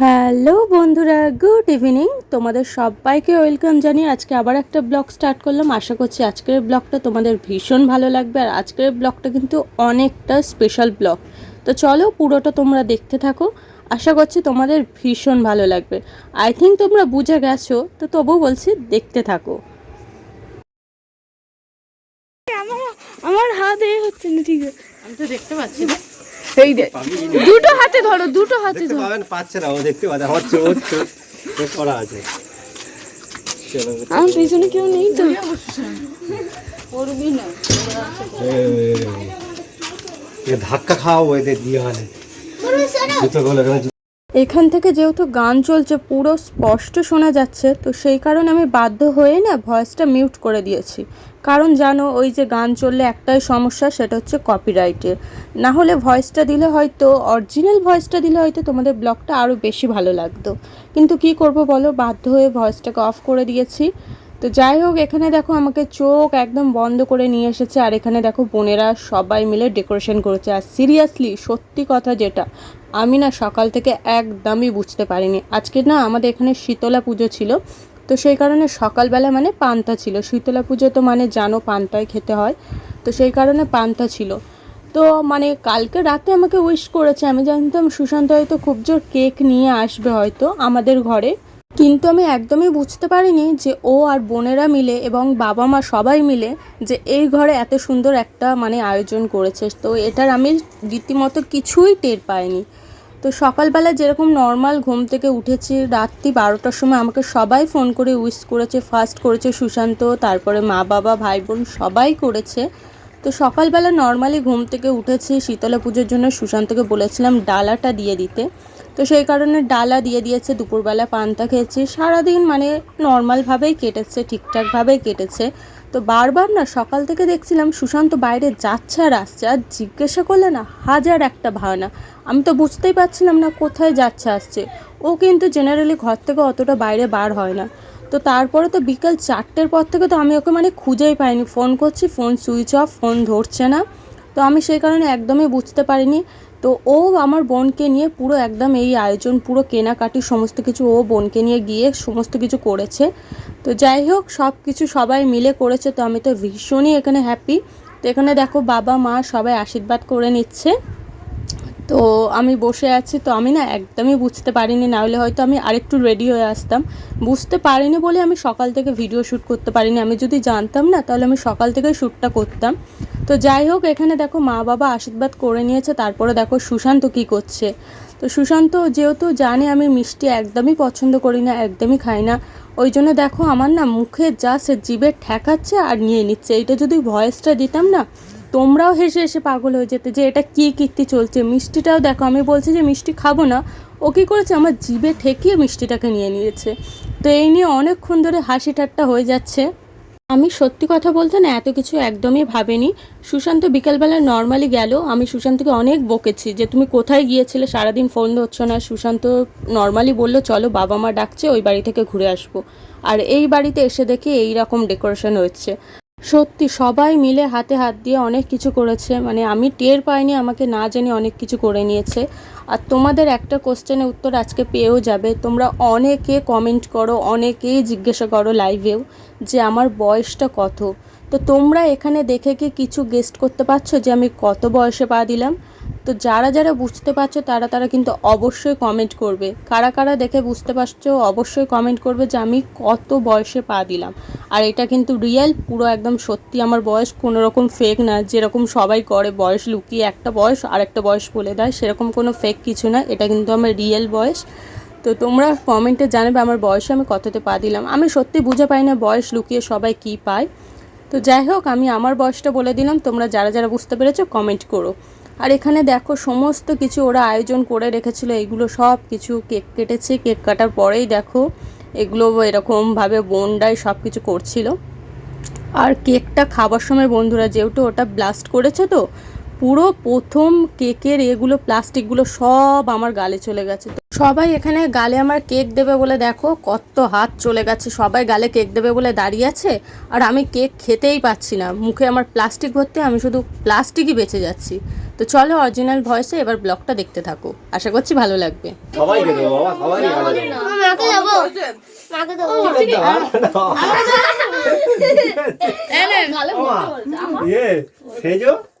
Hello বন্ধুরা, good evening. তোমাদের সবাইকে ওয়েলকাম জানিয়ে আজকে আবার একটা ব্লগ স্টার্ট করলাম। আশা করছি আজকের ব্লগটা তোমাদের ভীষণ ভালো লাগবে। আর আজকের ব্লগটা কিন্তু অনেকটা স্পেশাল ব্লগ। তো চলো পুরোটা তোমরা দেখতে থাকো। আশা করছি তোমাদের ভীষণ ভালো লাগবে। আই থিঙ্ক তোমরা বুঝে গেছো তো তবু বলছি দেখতে থাকো। আমার হাত এ হচ্ছে না ঠিক আছে। আমি তো দেখতে পাচ্ছি না। এই দুটো হাতে ধরো দুটো হাতে ধরো। পাবেন পাচ্ছে না ও দেখতে পাচ্ছে চোখ চোখ করা আছে। আমার পিছনে কেউ নেই তো। এ ধাক্কা খাওয়াবো এদের দিয়ে এখানে থেকে যেহেতু গান চলছে, পুরো স্পষ্ট শোনা যাচ্ছে, তো সেই কারণে আমি বাধ্য হয়ে না ভয়েসটা মিউট করে দিয়েছি। কারণ জানো, ওই যে গান চললে একটাই সমস্যা, সেটা হচ্ছে কপিরাইটের না হলে ভয়েসটা দিলে হয়তো অরিজিনাল ভয়েসটা দিলে হয়তো তোমাদের ব্লগটা আরও বেশি ভালো লাগতো। কিন্তু কি করব বলো, বাধ্য হয়ে ভয়েসটাকে অফ করে দিয়েছি। তো যাই হোক, এখানে দেখো আমাকে চোখ একদম বন্ধ করে নিয়ে এসেছে, আর এখানে দেখো বোনেরা সবাই মিলে ডেকোরেশন করেছে। আর সিরিয়াসলি সত্যি কথা যেটা আমি না সকাল থেকে একদমই বুঝতে পারিনি। আজকে না আমাদের এখানে শীতলা পুজো ছিল, তো সেই কারণে সকালবেলা মানে পান্তা ছিল। শীতলা পুজো তো মানে জানো পান্তায় খেতে হয়, তো সেই কারণে পান্তা ছিল। তো মানে কালকে রাতে আমাকে উইশ করেছে, আমি জানতাম সুশান্ত হয়তো খুব জোর কেক নিয়ে আসবে হয়তো আমাদের ঘরে। কিন্তু আমি একদমই বুঝতে পারিনি যে ও আর বোনেরা মিলে এবং বাবা মা সবাই মিলে যে এই ঘরে এত সুন্দর একটা মানে আয়োজন করেছে। তো এটার আমি রীতিমতো কিছুই টের পাইনি। তো সকালবেলা যেরকম নর্মাল ঘুম থেকে উঠেছি, রাত্রি বারোটার সময় আমাকে সবাই ফোন করে উইশ করেছে ফার্স্ট করেছে সুশান্ত, তারপরে মা, বাবা, ভাই, বোন সবাই করেছে। তো সকালবেলা নর্মালি ঘুম থেকে উঠেছি, শীতলা পুজোর জন্য সুশান্তকে বলেছিলাম, ডালাটা দিয়ে দিতে। তো সেই কারণে ডালা দিয়ে দিয়েছে, দুপুরবেলা পান্তা খেয়েছি। সারাদিন মানে নর্মালভাবেই কেটেছে ঠিকঠাকভাবেই কেটেছে। তো বারবার না সকাল থেকে দেখছিলাম সুশান্ত বাইরে যাচ্ছে আর আসছে। আর জিজ্ঞাসা করলে না হাজার একটা ভাবনা আমি তো বুঝতেই পারছিলাম না কোথায় যাচ্ছে, আসছে। ও কিন্তু জেনারেলি ঘর থেকে অতটা বাইরে বার হয় না। তো তারপরে তো বিকাল চারটের পর থেকে তো আমি ওকে মানে খুঁজেই পাইনি। ফোন করছি, ফোন সুইচ অফ, ফোন ধরছে না। তো আমি সেই কারণে একদমই বুঝতে পারিনি। তো ও আমার বোনকে নিয়ে পুরো একদম এই আয়োজন, পুরো কেনাকাটি, সমস্ত কিছু ও বোনকে নিয়ে গিয়ে সমস্ত কিছু করেছে। তো যাই হোক, সব কিছু সবাই মিলে করেছে, তো আমি তো ভীষণই এখানে হ্যাপি তো এখানে দেখো বাবা মা সবাই আশীর্বাদ করে নিচ্ছে। তো আমি বসে আছি, তো আমি না একদমই বুঝতে পারিনি, না হলে হয়তো আমি আরেকটু রেডি হয়ে আসতাম। বুঝতে পারিনি বলে আমি সকাল থেকে ভিডিও শ্যুট করতে পারিনি। আমি যদি জানতাম না, তাহলে আমি সকাল থেকে শ্যুটটা করতাম। তো যাই হোক, এখানে দেখো মা বাবা আশীর্বাদ করে নিয়েছে, তারপরে দেখো সুশান্ত কি করছে। তো সুশান্ত যেহেতু জানে আমি মিষ্টি একদমই পছন্দ করি না, একদমই খাই না, ওই জন্য দেখো আমার না মুখে যা সে জিভে ঠেকাচ্ছে আর নিয়ে নিচ্ছে। এইটা যদি ভয়েসটা দিতাম না তোমরাও হেসে হেসে পাগল হয়ে যেতে যে এটা কী কীর্তি চলছে? মিষ্টিটাও দেখো, আমি বলছি যে মিষ্টি খাব না। ও কী করেছে? আমার জিভে ঠেকিয়ে মিষ্টিটাকে নিয়ে নিয়েছে। তো এই নিয়ে অনেকক্ষণ ধরে হাসি ঠাট্টা হয়ে যাচ্ছে। আমি সত্যি কথা বলতে না এত কিছু একদমই ভাবিনি। সুশান্ত বিকালবেলা নর্মালি গেল। আমি সুশান্তকে অনেক বকেছি যে তুমি কোথায় গিয়েছিলে? সারাদিন ফোন ধরছো না। সুশান্ত নর্মালি বলল, চলো, বাবা মা ডাকছে, ওই বাড়ি থেকে ঘুরে আসব। আর এই বাড়িতে এসে দেখি এই রকম ডেকোরেশন হচ্ছে। সত্যি, সবাই মিলে হাতে হাত দিয়ে অনেক কিছু করেছে। মানে আমি টের পাইনি, আমাকে না জেনে অনেক কিছু করে নিয়েছে। আর তোমাদের একটা কোশ্চেনের উত্তর আজকে পেয়েও যাবে। তোমরা অনেকে কমেন্ট করো, অনেকেই জিজ্ঞাসা করো লাইভেও যে আমার বয়সটা কত। তো তোমরা এখানে দেখে কি কিছু গেস্ট করতে পারছ যে আমি কত বয়সে পা দিলাম? তো যারা যারা বুঝতে পারছ তারা তারা কিন্তু অবশ্যই কমেন্ট করবে। কারা কারা দেখে বুঝতে পারছ অবশ্যই কমেন্ট করবে যে আমি কত বয়সে পা দিলাম। আর এটা কিন্তু রিয়েল পুরো একদম সত্যি। আমার বয়স কোনো রকম ফেক না, যেরকম সবাই করে বয়স লুকিয়ে একটা বয়স আর একটা বয়স বলে দেয়, সেরকম কোনো ফেক কিছু না। এটা কিন্তু আমার রিয়েল বয়স। তো তোমরা কমেন্টে জানাবে আমার বয়সে আমি কততে পা দিলাম। আমি সত্যি বুঝে পাই না বয়স লুকিয়ে সবাই কী পায়। তো যাই হোক, আমি আমার বয়সটা বলে দিলাম। তোমরা যারা যারা বুঝতে পেরেছ কমেন্ট করো। আর এখানে দেখো সমস্ত কিছু ওরা আয়োজন করে রেখেছিল এগুলো সব কিছু কেক কেটেছে, কেক কাটার পরেই দেখো এগুলো এরকমভাবে বোনরাই সব কিছু করছিল। আর কেকটা খাবার সময় বন্ধুরা, যেহেতু ওটা ব্লাস্ট করেছে তো পুরো প্রথম কেকের এগুলো প্লাস্টিকগুলো সব আমার গালে চলে গেছে। তো সবাই এখানে গালে আমার কেক দেবে বলে দেখো কত হাত চলে গেছে। সবাই গালে কেক দেবে বলে দাঁড়িয়ে আছে আর আমি কেক খেতেই পাচ্ছি না। মুখে আমার প্লাস্টিক ভর্তি আমি শুধু প্লাস্টিকই বেঁচে যাচ্ছি। তো চলো অরিজিনাল ভয়েসে এবার ব্লগটা দেখতে থাকো। আশা করছি ভালো লাগবে। বাবা সবাই ভালো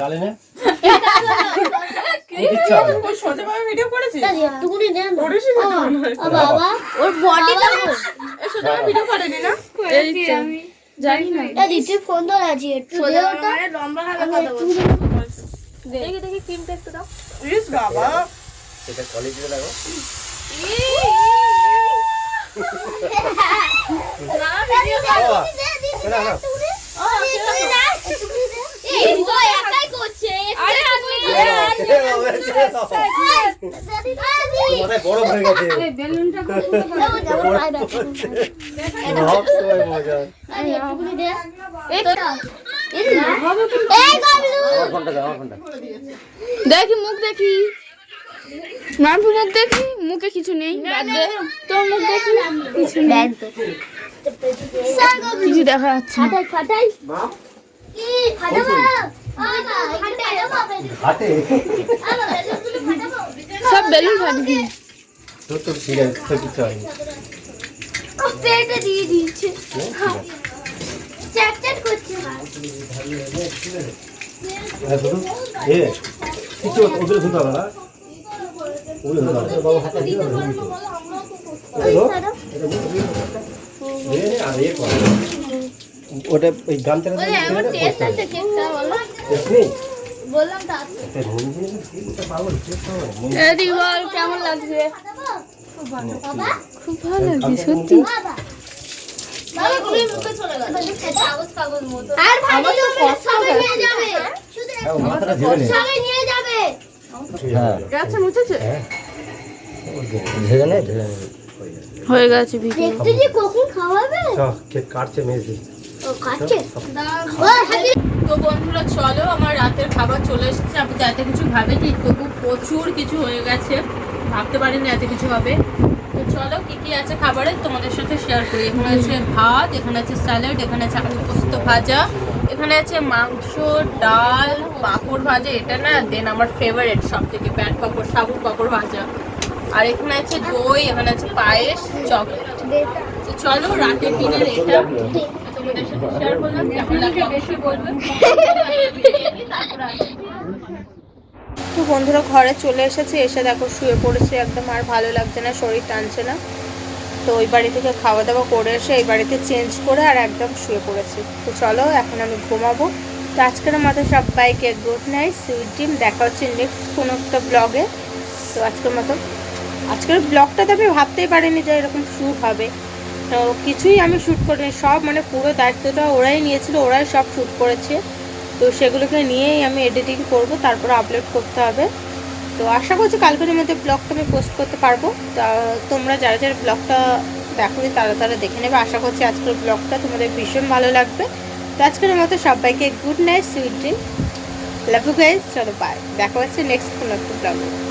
গালে নে? বাবা। ওর বডিটা ভিডিও করেনি না? এই আমি। জানি না এটা দিতে ফোন ধরে আছে একটু দে ওটা লম্বা আমি একটু দেখি দেখি ক্রিমটা একটু দাও এটা কলেজে লাগো বাবা, না, না। এই একাই করছে আরে হয়ে গেছে দেখি মুখ দেখি। নাম দেখি মুখে কিছু নেই। তোর মুখ দেখি? কিছু নেই। কিছু দেখা যাচ্ছে না। ফাটাই মা ফাটাবো হাতে সব বেলুন ফাটিয়ে তোর তো ঠিক আছে তোর কিছু হয়নি পেটে দিয়ে দিচ্ছে ঠিক আছে। চ্যাট চ্যাট করছে হ্যাঁ, শুধু এ কিছু ওগুলো শুধু হবে না ওগুলো শুধু হবে বাবু হাতে দিয়ে হবে আর এ কর ওটা ওই গামছাটা বললাম কেমন লাগছে? খুব ভালো লাগছে সত্যি। হ্যাঁ, হ্যাঁ, গেছে ভিডিও। দেখতে যে কখন খাওয়াবে। কেক কাটছে মেয়েছি তো বন্ধুরা চলো আমার রাতের খাবার চলে এসেছে। আমি তো এত কিছু ভাবিনি তবু প্রচুর কিছু হয়ে গেছে। ভাবতে পারিনি এত কিছু হবে। তো চলো কি কি আছে খাবারে? তোমাদের সাথে শেয়ার করি। এখানে আছে ভাত এখানে আছে স্যালাড এখানে আছে আলু পোস্ত ভাজা এখানে আছে মাংস ডাল পাঁপড় ভাজা। এটা না দেন আমার ফেভারিট সব থেকে ব্যাট পাঁপড় সাবুর পাঁপড় ভাজা। আর এখানে আছে দই এখানে আছে পায়েস চকলেট। তো চলো রাতের ডিনার এটা। তো বন্ধুরা ঘরে চলে এসেছে, এসে দেখো শুয়ে পড়েছে একদম, আর ভালো লাগছে না, শরীর টানছে না। তো ওই বাড়ি থেকে খাওয়া দাওয়া করে এসে এই বাড়িতে চেঞ্জ করে আর একদম শুয়ে পড়েছি। তো চলো, এখন আমি ঘুমাবো। তো আজকের মতো সবাইকে গুড নাইট সুইট ডিম দেখা হচ্ছে নেক্সট কোনো একটা ব্লগে তো আজকের মতো আজকের ব্লগটা তো আমি ভাবতেই পারিনি যে এরকম শ্যুট হবে। তো কিছুই আমি শ্যুট করিনি, সব মানে পুরো দায়িত্বটা ওরাই নিয়েছিল, ওরাই সব শ্যুট করেছে। তো সেগুলোকে নিয়েই আমি এডিটিং করব, তারপর আপলোড করতে হবে। তো আশা করছি কালকের মধ্যে ব্লগটা আমি পোস্ট করতে পারব। তা তোমরা যারা যারা ব্লগটা দেখোনি, তারা তারা দেখে নেবে। আশা করছি আজকের ব্লগটা তোমাদের ভীষণ ভালো লাগবে। তো আজকের মতো সবাইকে good night sweet dream love you guys চলো বাই দেখা হচ্ছে নেক্সট কোনো একটা ব্লগে